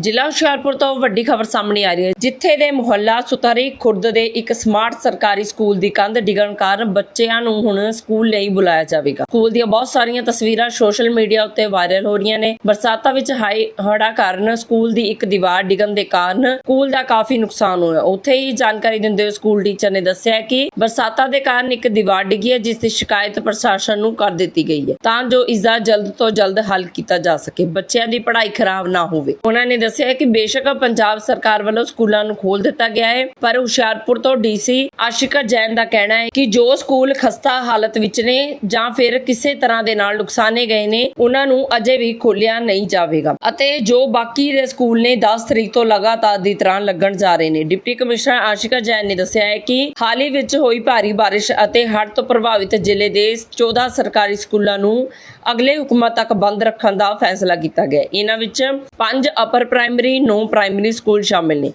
ਜ਼ਿਲ੍ਹਾ ਹੁਸ਼ਿਆਰਪੁਰ ਤੋਂ ਵੱਡੀ ਖਬਰ ਸਾਹਮਣੇ ਆ ਰਹੀ ਹੈ, ਜਿੱਥੇ ਦੇ ਮੁਹੱਲਾ ਸੁਤਾਰੀ ਖੁਰਦ ਦੇ ਇੱਕ ਸਮਾਰਟ ਸਰਕਾਰੀ ਸਕੂਲ ਦੀ ਕੰਧ ਡਿੱਗਣ ਕਾਰਨ ਬੱਚਿਆਂ ਨੂੰ ਹੁਣ ਸਕੂਲ ਲਈ ਬੁਲਾਇਆ ਜਾਵੇਗਾ। ਸਕੂਲ ਦੀਆਂ ਬਹੁਤ ਸਾਰੀਆਂ ਤਸਵੀਰਾਂ ਸੋਸ਼ਲ ਮੀਡੀਆ ਉੱਤੇ ਵਾਇਰਲ ਹੋ ਰਹੀਆਂ ਨੇ। ਬਰਸਾਤਾਂ ਵਿੱਚ ਹਾਈ ਹੜਾ ਕਾਰਨ ਸਕੂਲ ਦੀ ਇੱਕ ਦੀਵਾਰ ਡਿੱਗਣ ਦੇ ਕਾਰਨ ਸਕੂਲ ਦਾ ਕਾਫੀ ਨੁਕਸਾਨ ਹੋਇਆ। ਉੱਥੇ ਹੀ ਜਾਣਕਾਰੀ ਦਿੰਦੇ ਹੋਏ ਸਕੂਲ ਟੀਚਰ ਨੇ ਦੱਸਿਆ ਕਿ ਬਰਸਾਤਾਂ ਦੇ ਕਾਰਨ ਇੱਕ ਦੀਵਾਰ ਡਿੱਗੀ ਹੈ, ਜਿਸ ਦੀ ਸ਼ਿਕਾਇਤ ਪ੍ਰਸ਼ਾਸਨ ਨੂੰ ਕਰ ਦਿੱਤੀ ਗਈ ਹੈ। ਤਾਂ ਜੋ ਇਸ ਦਾ ਜਲਦ ਤੋਂ ਜਲਦ ਹੱਲ ਕੀਤਾ ਜਾ ਸਕੇ, ਬੱਚਿਆਂ ਦੀ ਪੜ੍ਹਾਈ ਖਰਾਬ ਨਾ ਹੋਵੇ। ਉਹਨਾਂ ਨੇ ਦੱਸਿਆ ਕਿ ਬੇਸ਼ੱਕ ਪੰਜਾਬ ਸਰਕਾਰ ਵੱਲੋਂ ਸਕੂਲਾਂ ਨੂੰ ਖੋਲ ਦਿੱਤਾ ਗਿਆ ਹੈ, ਪਰ ਹੁਸ਼ਿਆਰਪੁਰ ਤੋਂ ਡੀਸੀ ਆਸ਼ਿਕਾ ਜੈਨ ਦਾ ਕਹਿਣਾ ਹੈ ਕਿ ਜੋ ਸਕੂਲ ਖਸਤਾ ਹਾਲਤ ਵਿੱਚ ਨੇ ਜਾਂ ਫਿਰ ਕਿਸੇ ਤਰ੍ਹਾਂ ਦੇ ਨਾਲ ਨੁਕਸਾਨੇ ਗਏ ਨੇ, ਉਹਨਾਂ ਨੂੰ ਅਜੇ ਵੀ ਖੋਲਿਆ ਨਹੀਂ ਜਾਵੇਗਾ। ਅਤੇ ਜੋ ਬਾਕੀ ਦੇ ਸਕੂਲ ਨੇ 10 ਤਰੀਕ ਤੋਂ ਲਗਾਤਾਰ ਦੀ ਤਰ੍ਹਾਂ ਲੱਗਣ ਜਾ ਰਹੇ ਨੇ। ਡਿਪਟੀ ਕਮਿਸ਼ਨਰ ਆਸ਼ਿਕਾ ਜੈਨ ਨੇ ਦੱਸਿਆ ਹੈ ਕਿ ਹਾਲ ਹੀ ਵਿੱਚ ਹੋਈ ਭਾਰੀ ਬਾਰਿਸ਼ ਅਤੇ ਹੜ੍ਹ ਤੋਂ ਪ੍ਰਭਾਵਿਤ ਜ਼ਿਲ੍ਹੇ ਦੇ 14 ਸਰਕਾਰੀ ਸਕੂਲਾਂ ਨੂੰ ਅਗਲੇ ਹੁਕਮਾਂ ਤੱਕ ਬੰਦ ਰੱਖਣ ਦਾ ਫੈਸਲਾ ਕੀਤਾ ਗਿਆ ਇਹਨਾਂ ਵਿੱਚ ਪੰਜ ਅਪਰ ਪ੍ਰਾਇਮਰੀ 9 ਪ੍ਰਾਇਮਰੀ ਸਕੂਲ ਸ਼ਾਮਿਲ ਨੇ।